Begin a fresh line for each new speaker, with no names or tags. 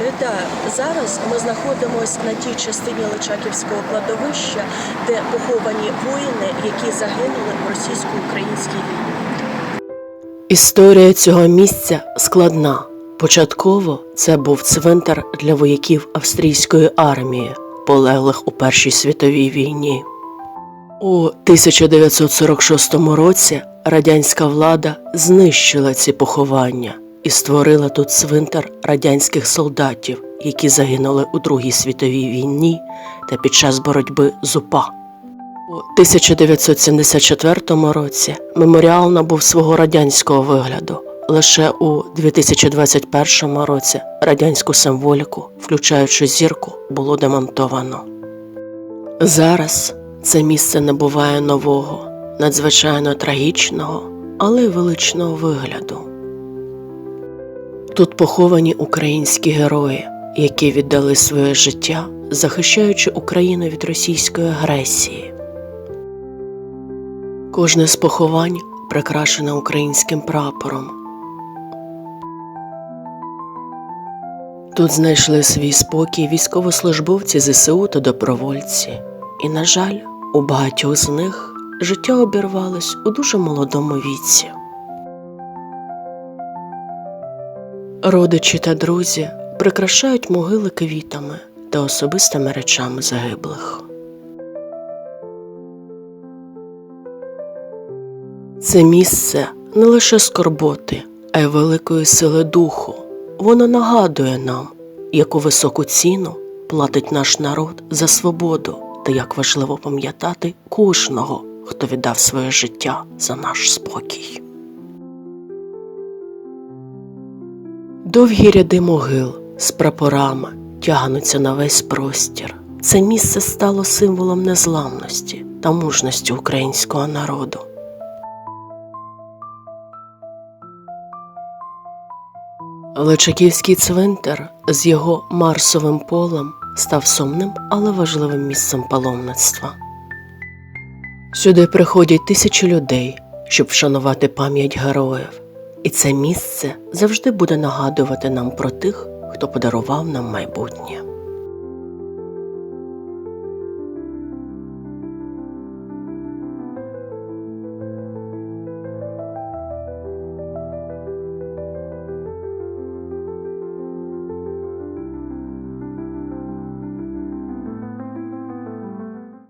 Е, Да, зараз ми знаходимося на тій частині Личаківського кладовища, де поховані воїни, які загинули в російсько-українській війні.
Історія цього місця складна. Початково це був цвинтар для вояків австрійської армії, полеглих у Першій світовій війні. У 1946 році радянська влада знищила ці поховання і створила тут цвинтар радянських солдатів, які загинули у Другій світовій війні та під час боротьби з УПА. У 1974 році меморіал набув свого радянського вигляду. Лише у 2021 році радянську символіку, включаючи зірку, було демонтовано. Зараз це місце набуває нового, надзвичайно трагічного, але величного вигляду. Тут поховані українські герої, які віддали своє життя, захищаючи Україну від російської агресії. Кожне з поховань прикрашене українським прапором. Тут знайшли свій спокій військовослужбовці ЗСУ та добровольці, і, на жаль, у багатьох з них життя обірвалось у дуже молодому віці. Родичі та друзі прикрашають могили квітами та особистими речами загиблих. Це місце не лише скорботи, а й великої сили духу. Воно нагадує нам, яку високу ціну платить наш народ за свободу та як важливо пам'ятати кожного, хто віддав своє життя за наш спокій. Довгі ряди могил з прапорами тягнуться на весь простір. Це місце стало символом незламності та мужності українського народу. Личаківський цвинтар з його марсовим полем став сумним, але важливим місцем паломництва. Сюди приходять тисячі людей, щоб вшанувати пам'ять героїв, і це місце завжди буде нагадувати нам про тих, хто подарував нам майбутнє.